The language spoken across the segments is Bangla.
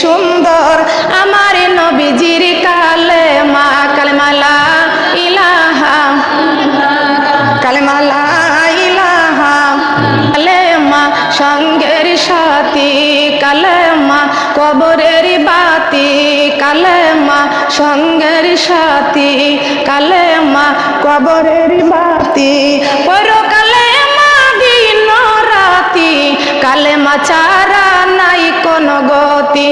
সুন্দর। আমার নবীজির কালে মা কালেমালা ইলাহা। কালেমালা ইলাহা। কালেমা সঙ্গের সাথী। কালেমা কবরের বাতি। কালেমা সঙ্গের সাথী। কালেমা কবরের বাতি। পর কালেমা দিন রাতি। কালেমা চারা গতি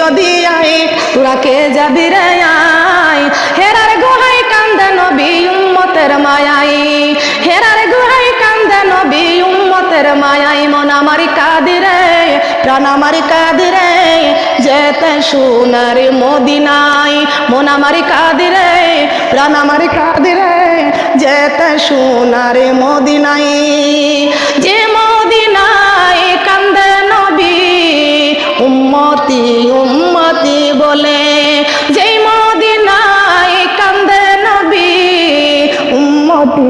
যদি আয়, তোরা কে যাবি রে আয়? হেরার গোহাই কান্দে নবী উম্মতের মায়াই। হেরার গোহাই কান্দে নবী উম্মতের মায়াই। মন আমারি কাদিরে প্রাণ আমারি কাদিরে যেতে সোনার মদিনাই মন আমারি কাদিরে প্রাণ আমারি কাদিরে যেতে সোনার মদিনাই উম্মতি উম্মতি বলে, যেই মদিনায় কান্দে নবী, উম্মতি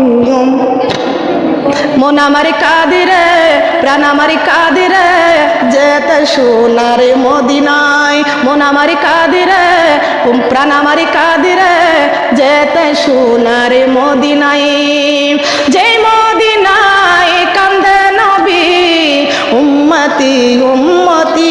মন আমার কাদিরে, প্রাণ আমার কাদিরে, যেতে সোনার মদিনায়। মন আমার কাদিরে, প্রাণ আমার কাদিরে, যেতে সোনার মদিনায়। যে মদিনায় কান্দে নবী, উম্মতি উম্মতি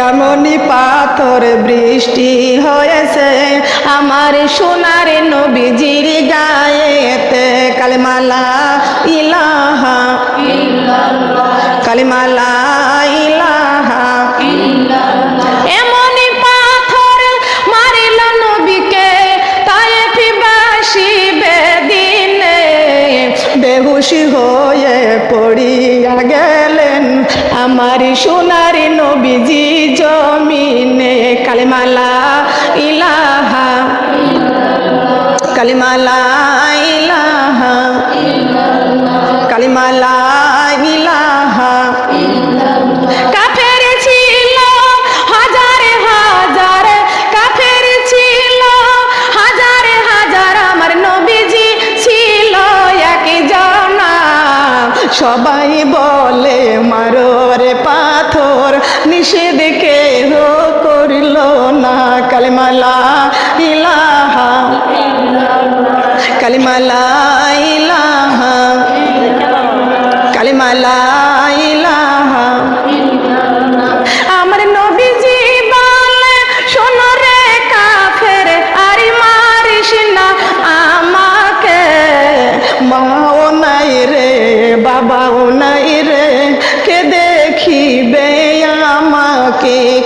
তেমনই পাথর বৃষ্টি হয়েছে। আমার সোনার নবীজির গায়েতে কালেমালা ইলাহা। কালিমালা ইলাহা। পাথর মারিল নবীকে, তাই হয়ে পড়িয়া গেলেন। আমার সোনার নবীজি জমিনে কালিমালা ইলাহা কালিমালা ইলাহা কালিমালা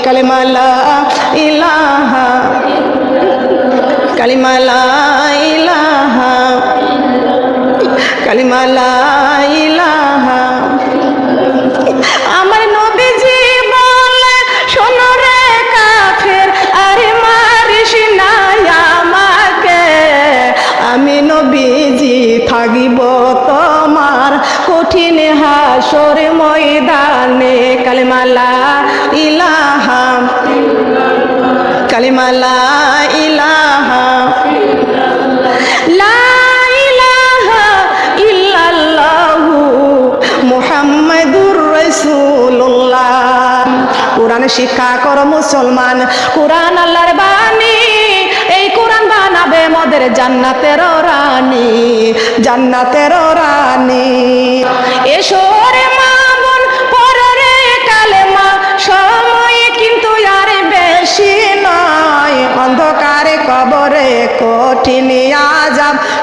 কালিমালা ইলাহা। কালিমালা ইলাহা। কালিমালা ইলাহা। আমার নবীজি বলে, শোনো রে কাফের, আরে মারিস না আমাকে। আমি নবীজি থাকিব তোমার কঠিন হাসর ময়দানে। কালিমালা কালিমালা ইলাহা লা ইলাহা ইল্লাল্লাহু মুহাম্মাদুর রাসূলুল্লাহ। কোরআন শিক্ষা কর মুসলমান। কোরআন আল্লাহর বাণী এই কোরআন বানাবে মোদের জান্নাতের রানী জান্নাতের রানী। এসো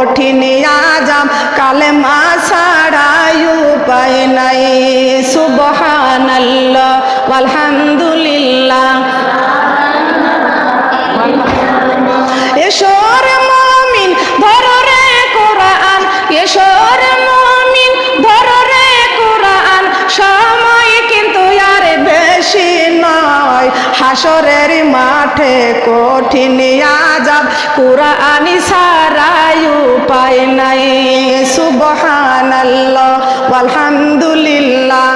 কঠিন আজাম কালেমা ছাড়াই উপায় নাই। সুবহানাল্লাহ আলহামদুলিল্লাহ হাসরের মাঠে কঠিন আজাব কোরআনি সারাই উপায় নাই। সুবহানাল্লাহ আলহামদুলিল্লাহ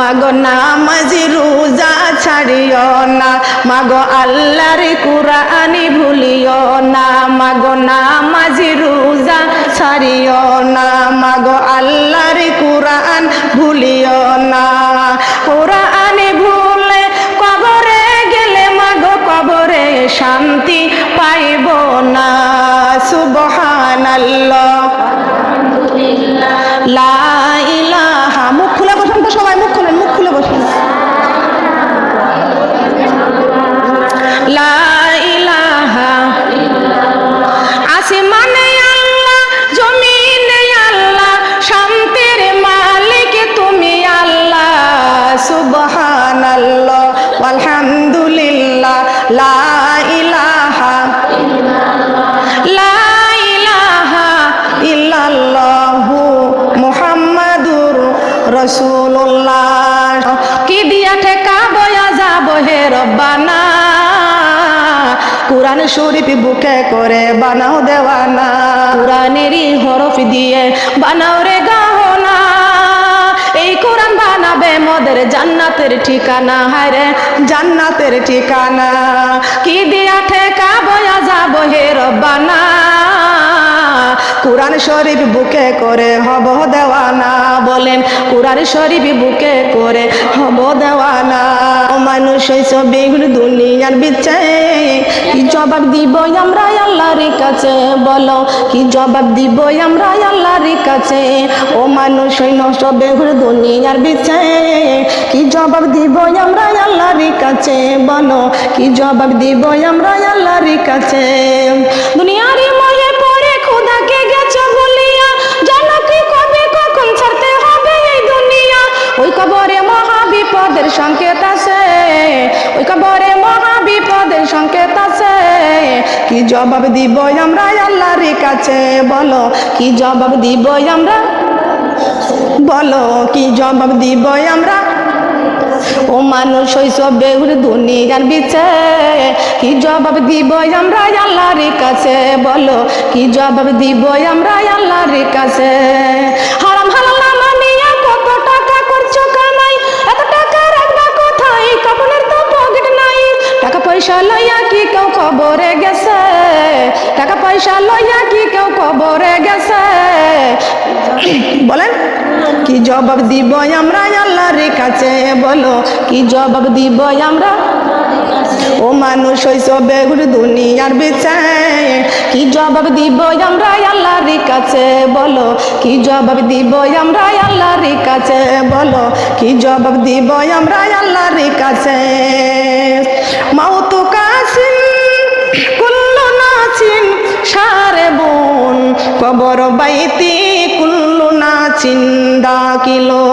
মাগো নামাজি রোজা ছাড়িও না, মাগো আল্লাহর কুরআনি ভুলিও না, মাগো নামাজি রোজা ছাড়িও না, মাগো আল্লাহর কুরআন ভুলিও না। শান্তি পাইব না সুবহানাল্লাহ। লা ইলাহা মুখ খুলে বসুন তো সবাই মুখ খুলেন মুখ খুলে বসুন। লা ইলাহা। আসমানে আল্লাহ জমিনে আল্লাহ শান্তির মালিক তুমি আল্লাহ সুবহানাল্লাহ আলহামদুলিল্লাহ লা রব্বানা কোরআন শরীফ বুকে করে বানাও দেওয়ানা। কোরআনেরই হরফ দিয়ে বানাও রে গাহনা এই কোরআন বানাবে মদের জান্নাতের ঠিকানা। হায় রে জান্নাতের ঠিকানা। কি দিয়া ঠেকা বয়া যাব হে রব্বানা। কোরআন শরীফ বুকে করে হব দেওয়ানা, বলেন কোরআন শরীফ বুকে করে হব দেওয়ানা। মানুষ হইছ বেগুন দুনিয়ার বিচ্ছে কি জবাব দিব আমরা আল্লাহর কাছে? বলো, কি জবাব দিব আমরা আল্লাহর কাছে? ও মানুষ নষ্ট বেগুন দুনিয়ার বিচ্ছে কি জবাব দিব আমরা আল্লাহর কাছে? বলো, কি জবাব দিব আমরা আল্লাহর কাছে? দুনিয়ার বিপদের সংকেত আছে, ওই কবরে মহা বিপদের সংকেত আছে। কি জবাব দিব আমরা আল্লাহর কাছে? বলো, কি জবাব দিব আমরা? বলো, কি জবাব দিব আমরা? ও মানুষ হইসব বেগুর দুনিয়ার বিছে কি জবাব দিব আমরা আল্লাহর কাছে? বলো, কি জবাব দিব আমরা আল্লাহর কাছে? জবাব দিব আমরা আল্লাহর কাছে? বলো, কি জবাব দিব আমরা? ও মানুষ হইছ বেগুর দুনিয়ার বিচায়। কি জবাব দিব আমরা আল্লাহর কাছে? বলো, কি জবাব দিব আমরা আল্লাহর কাছে? বলো, কি জবাব দিব আমরা আল্লাহর কাছে? মাউত কাসিন কুল্লু নাচিন সারে বোন, কবর বাইতি কুল্লু নাচিন ডাকিলো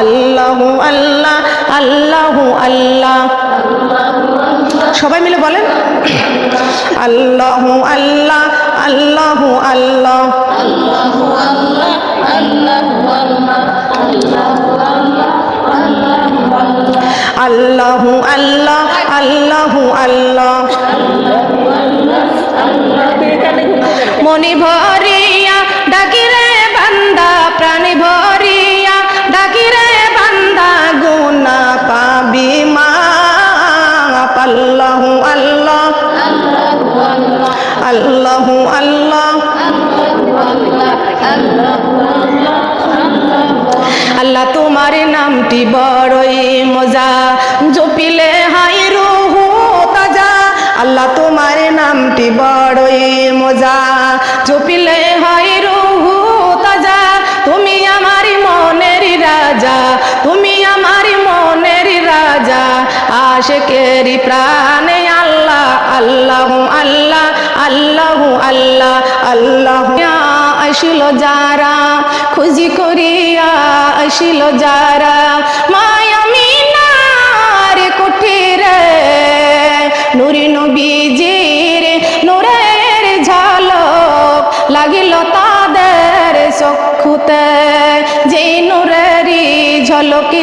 আল্লাহু আল্লাহ আল্লাহু আল্লাহ। সবাই মিলে বলেন। আল্লাহু আল্লাহ আল্লাহু আল্লাহ। আল্লাহু আল্লাহ আল্লাহু আল্লাহ। মনি ভরিয়া নামটি বড়ই মজা। জপিলে হয় রুহু তাজা। তুমি আমার মনের রাজা। তুমি আমার মনের রাজা। আশেকেরি প্রাণে আল্লাহ আল্লাহ আল্লাহ আল্লাহ আল্লাহ আল্লাহ। আসিল যারা, খুঁজি করিয়া আসিল যারা। মায়ামিনার ঝলকি